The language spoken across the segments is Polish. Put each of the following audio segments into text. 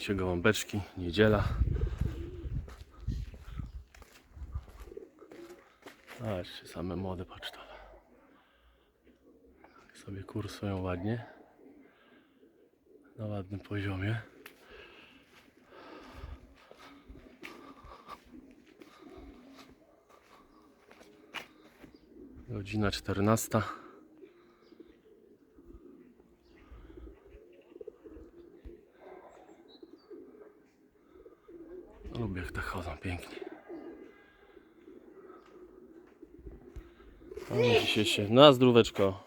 Cię gołąbeczki, niedziela. Zobaczcie, same młode pocztowe. Tak sobie kursują ładnie. Na ładnym poziomie. Godzina 14. Lubię jak tak chodzą pięknie. A my dzisiaj się na zdróweczko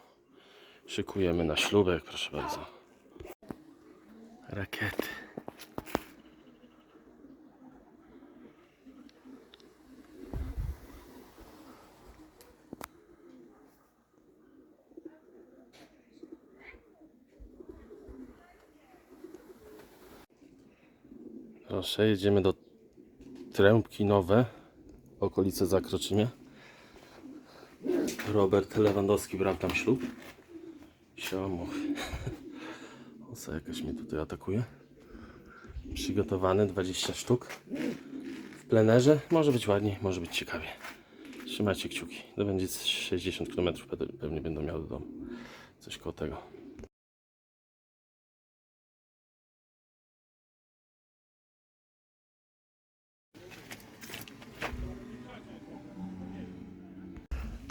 szykujemy na ślubek, proszę bardzo. Rakiety. Proszę, jedziemy do Trębki Nowe, okolice Zakroczymia. Robert Lewandowski brał tam ślub. Siomuch. Osa jakaś mnie tutaj atakuje. Przygotowany 20 sztuk. W plenerze może być ładniej, może być ciekawie. Trzymajcie kciuki. To będzie z 60 km pewnie będą miały do domu. Coś koło tego.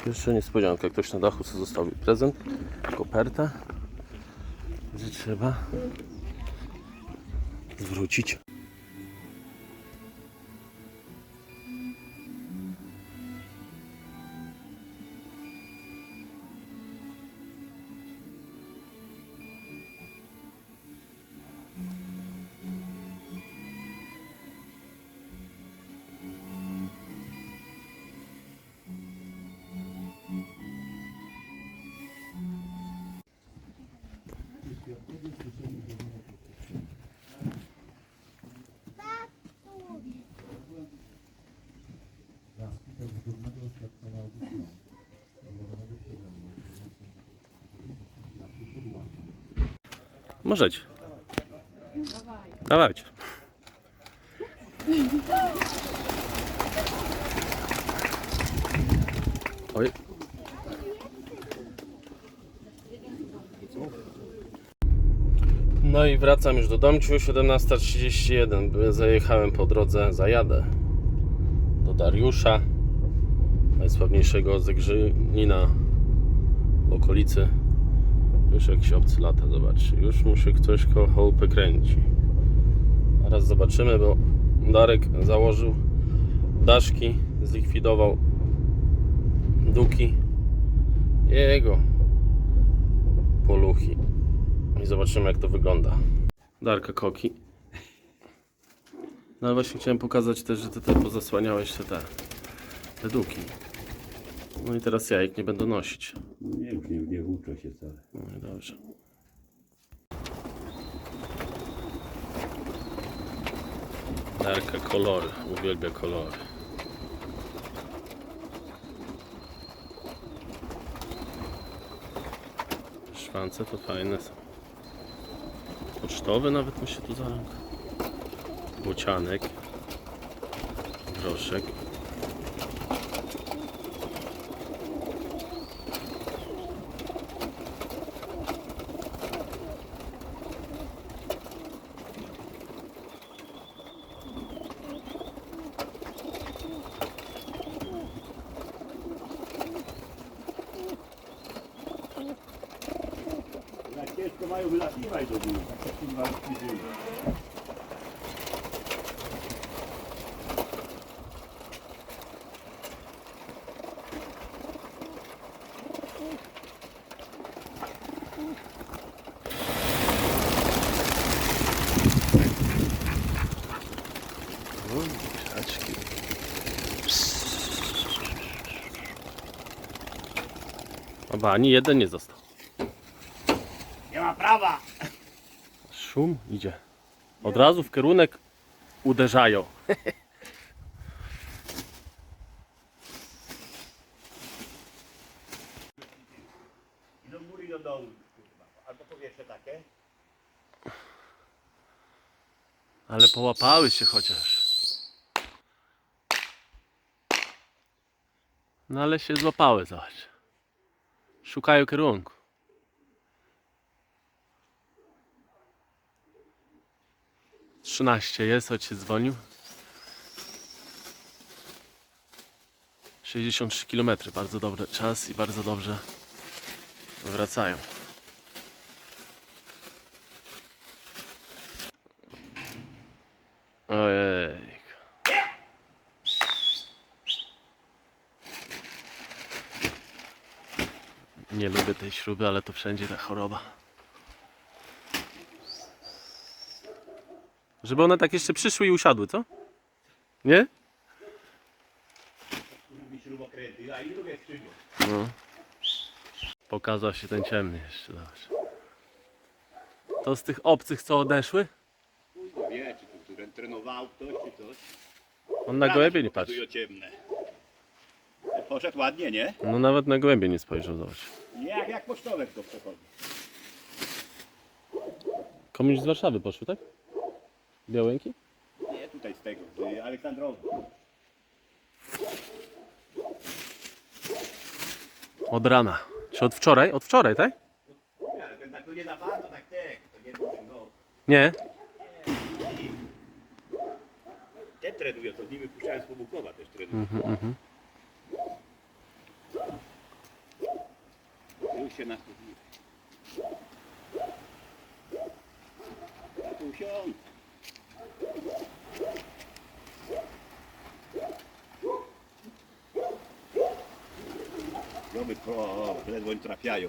Pierwsza niespodzianka. Ktoś na dachu sobie zostawił prezent. Kopertę. Gdzie trzeba zwrócić. Możecie. Dawajcie. Oj. No i wracam już do domciu, 17.31. Zajechałem po drodze, zajadę do Dariusza, najsławniejszego Zegrzynina w okolicy. Już jakiś obcy lata, zobaczcie. Już mu się ktoś koło chałupy kręci. Zaraz zobaczymy, bo Darek założył daszki, zlikwidował duki jego poluchi. I zobaczymy jak to wygląda. Darka Koki. No ale właśnie chciałem pokazać też, że ty te pozasłaniałeś te, te, te duki. No i teraz ja ich nie będę nosić. Nie, już nie, nie włóczę się wcale. No dobrze. Darka kolory, uwielbia kolory. Szwance to fajne są. Pocztowe nawet mi się tu zaląkł. Bocianek. Groszek. Jak wylatywać do góry, tak jak kurwa rozpisyły. O, kaczki. Oba, ani jeden nie został. Prawa! Szum idzie. Od razu w kierunek uderzają. Do góry do dołu. Albo powietrze takie. Ale połapały się chociaż. No ale się złapały, zobacz. Szukają kierunku. Trzynaście jest, ojciec dzwonił. 63 km, bardzo dobry czas i bardzo dobrze wracają. Ojej. Nie lubię tej śruby, ale to wszędzie ta choroba. Żeby one tak jeszcze przyszły i usiadły, co? Nie? No. Pokazał się ten ciemny jeszcze, zobacz. To z tych obcych, co odeszły? Wie, czy tu tu trenował ktoś, czy coś. On na gołębie nie patrzy. Ciemne. Poszedł ładnie, nie? No nawet na gołębie nie spojrzał, zobacz. Nie jak, jak pocztowek to przechodzi. Komuś z Warszawy poszły, tak? Białęki? Nie tutaj z tego, z Aleksandrowa. Od rana. Czy od wczoraj? Od wczoraj, tak? Nie, ale ten tak to nie za bardzo, tak tak. To nie. Nie. Te trenują, to z nimi puszczałem z Pobukowa też trenują. Mhm, mhm. Już się tu usiądź. Nowy pro, ledwo nie trafiają.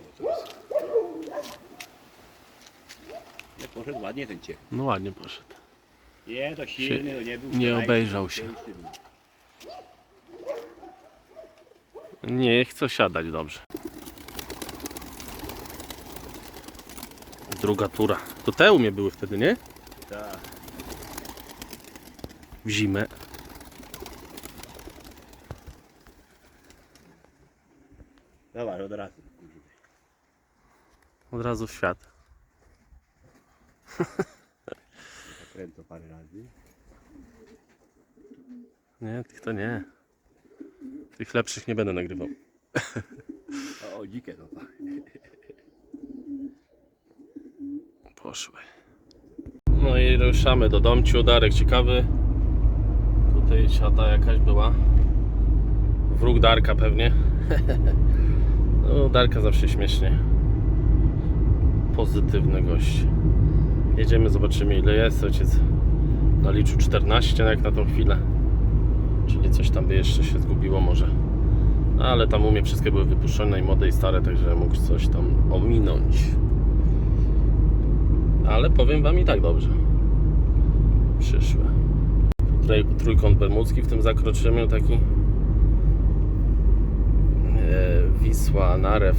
Nie poszedł ładnie ten ciek. No ładnie poszedł. Nie, to silny, to nie był. nie obejrzał się. silny. Nie chcą siadać dobrze. Druga tura. To te u mnie były wtedy, nie? Tak. W zimę. Od razu. W świat. Kręcę parę razy. Nie, tych to nie. Tych lepszych nie będę nagrywał. O, o dzikie to. Poszły. No i ruszamy do domciu. Darek ciekawy. Tutaj siata jakaś była. Wróg Darka pewnie. No, Darka zawsze śmiesznie. Pozytywny gość. Jedziemy, zobaczymy ile jest. Ojciec naliczył 14 jak na tą chwilę. Czyli coś tam by jeszcze się zgubiło może. No, Ale tam u mnie wszystkie były wypuszczone i młode i stare, także mógł coś tam ominąć. Ale powiem wam i tak dobrze. Przyszłe. Trójkąt bermudzki w tym zakroczymy taki. Wisła, Narew.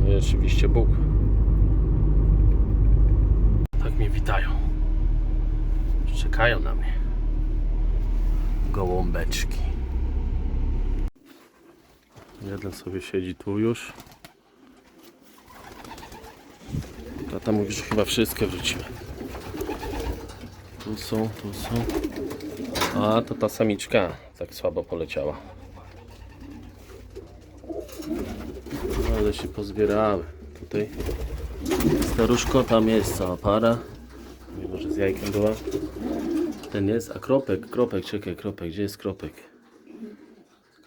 No i oczywiście Bóg. Tak mnie witają. Czekają na mnie. Gołąbeczki. Jeden sobie siedzi tu już. Tata mówi, że chyba wszystkie wrzucimy. Tu są, tu są. A, to ta samiczka tak słabo poleciała. Ale się pozbierały. Tutaj staruszko, tam jest cała para. Mimo, że z jajkiem była. Ten jest, a kropek, kropek, czekaj, kropek, gdzie jest kropek?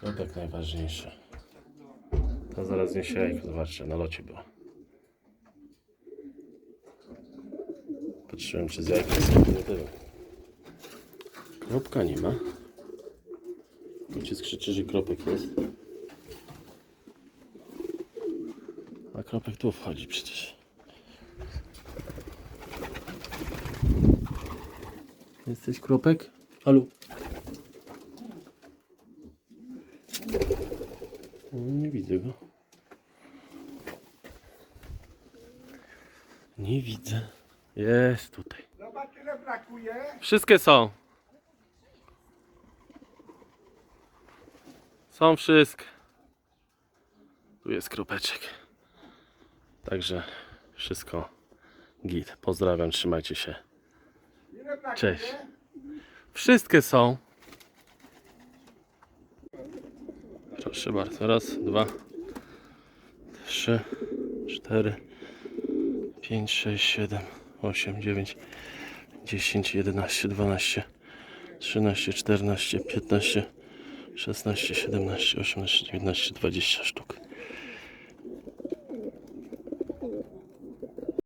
Kropek najważniejszy. Ta zaraz niesie jajko, zobaczcie, na locie była. Patrzyłem, czy z jajkiem nie było. Kropka nie ma. Ojciec krzyczy, że kropek jest. A kropek tu wchodzi przecież. Jesteś kropek? No, Nie widzę go. Nie widzę. Jest tutaj. Zobacz ile brakuje. Wszystkie są. Są wszystkie. Tu jest kropeczek. Także wszystko git. Pozdrawiam, trzymajcie się. Cześć. Wszystkie są. Proszę bardzo. Raz, dwa, trzy, cztery, pięć, sześć, siedem, osiem, dziewięć, dziesięć, jedenaście, dwanaście, trzynaście, czternaście, piętnaście, szesnaście, siedemnaście, osiemnaście, dziewiętnaście, dwadzieścia sztuk.